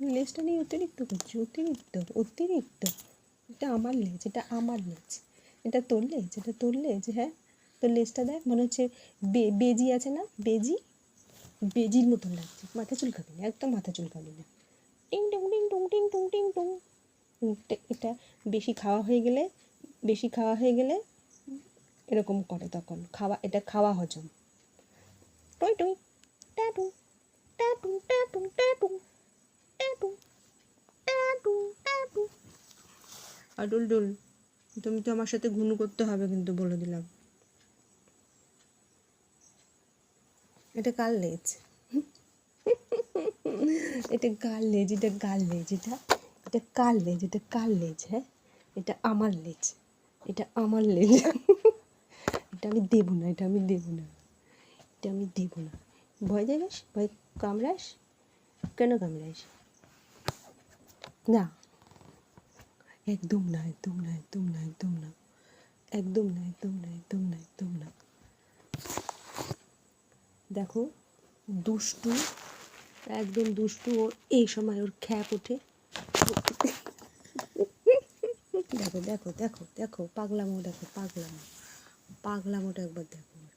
লেজটা নিয়ে অতিরিক্ত করছি, অতিরিক্ত অতিরিক্ত। এটা আমার লেজ, এটা আমার লেজ। এটা তোর লেজ, এটা তোর লেজ হ্যাঁ? তোর লেজটা দেখ, মনে হচ্ছে বেজি আছে না? বেজি? বেজির মতন লাগছে। মাথা চুলকাবি না, একদম মাথা চুলকাবি না। টিং টুং টিং টুং টিং টুং টিং টুং। এটা- বেশি খাওয়া হয়ে গেলে, বেশি খাওয়া হয়ে গেলে এরকম করে তখন। খাওয়া, এটা খাওয়া হজম। টুই টুই। Tattoo tattoo tattoo tattoo tattoo তুমি তো আমার সাথে ঘুনু করতে হবে কিন্তু বলে দিলাম। এটা কার লেজ? এটা কার লেজ? এটা কার লেজ? এটা এটা কার লেজ? এটা কার লেজ? হ্যাঁ? এটা আমার লেজ। এটা আমার লেজ। এটা আমি দেবো না, এটা আমি দেবো না। এটা আমি দেবো না। ভয় দেখাস? ভয় কামড়াস? কেন কামড়াস? না। একদম না একদম না একদম না একদম না। একদম না একদম না একদম না একদম না। দেখো, দুষ্টু, একদম দুষ্টু ওর এই সময় ওর খ্যাপ ওঠে। দেখো দেখো দেখো দেখো, পাগলামো দেখো, পাগলামো। পাগলামোটা একবার দেখো ওর।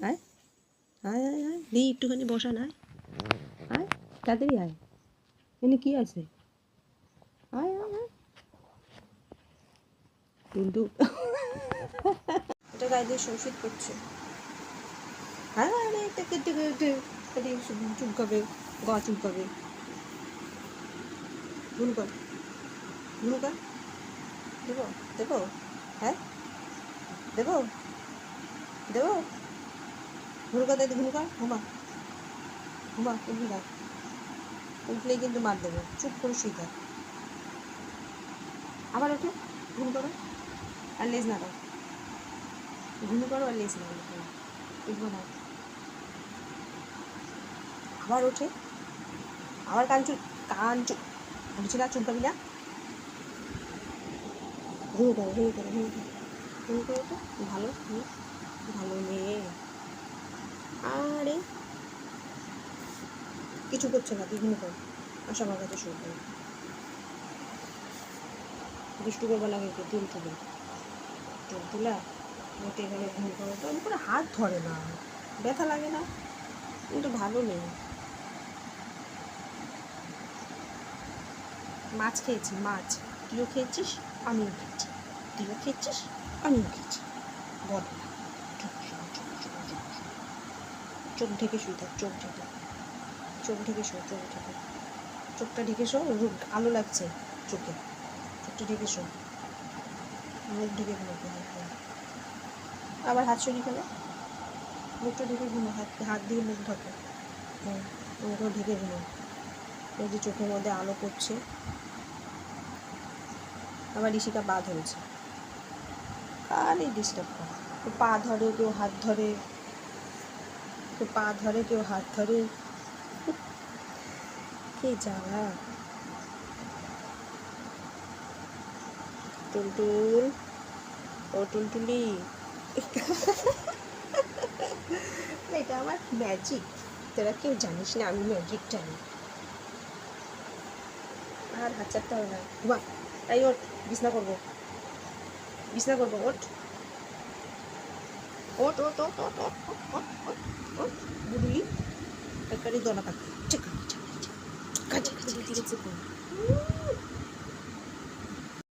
আয়। আয় আয় আয়। দি একটুখানি বসা না আয় তাড়াতাড়ি আয়। এনে কি আছে? আয় আয় আয়। কিন্তু এটা গায়ে দিয়ে শোষিত করছে। হ্যাঁ চুলকাবে গা চুলকাবে। গুন কর। দেবো দেবো। হ্যাঁ? দেবো? দেবো? ঘুরুকা দাদি ঘুরুকা ঘুমা। ঘুমা উঠবি না। উঠলেই কিন্তু মার দেবে। চুপ করে শুয়ে থাক। আবার ওঠে, ঘুম করো। আর লেজ না দাও ঘুম করো আর লেজ না দাও উঠবো না। আবার ওঠে। আবার কান চুল কান চুল। বলছি না, চুলকাবি না। ঘুম করো ঘুম করো ঘুম করো ঘুম করো তো? ভালো ভালো মেয়ে। আরে। কিছু করছে না বিভিন্ন কর আসো আমার কাছে শুরু করো দুষ্টু করবা লাগে কি, তুল তুলে। তুল তুলা, মোটে এখানে ঘুম করো তো, আমি কোনো হাত ধরে না। ব্যথা লাগে না, কিন্তু ভালো নেই। মাছ খেয়েছি, মাছ। তুইও খেয়েছিস, আমিও খেয়েছি। তুইও খেয়েছিস, আমিও খেয়েছি। বল চুপ, চুপ, চুপ, চুপ, চুপ, চুপ। চোখ ঢেকে শুয়ে থাক, চোখ ঢেকে। চোখ ঢেকে শো চোখ ঢেকে। চোখটা ঢেকে শো আলো লাগছে চোখে। চোখটা ঢেকে শো মুখ ঢেকে ঘুমোতে হয়। আবার হাত সরিয়ে ফেলে। মুখটা ঢেকে ঘুমো, হাত হাত দিয়ে মুখ ঢাকো। হ্যাঁ মুখটা ঢেকে ঘুমো। এই যে চোখের মধ্যে আলো করছে আবার ঋষিকা পা ধরেছে। খালি ডিস্টার্ব করে। পা ধরে, কেউ হাত ধরে। কেউ পা ধরে কেউ হাত ধরে। কে জ্বালা টুলটুল ও টুলটুলি এটা আমার ম্যাজিক তোরা কেউ জানিস না আমি ম্যাজিক জানি। আর হাত চাপতে হবে না। ঘুমা তাই ওঠ বিছনা করব। বিছনা করব ওঠ ওঠ ওঠ ওঠ ওঠ ওঠ। সরি দোনা কাকা চিকা চিকা চিকা চিকা চিকা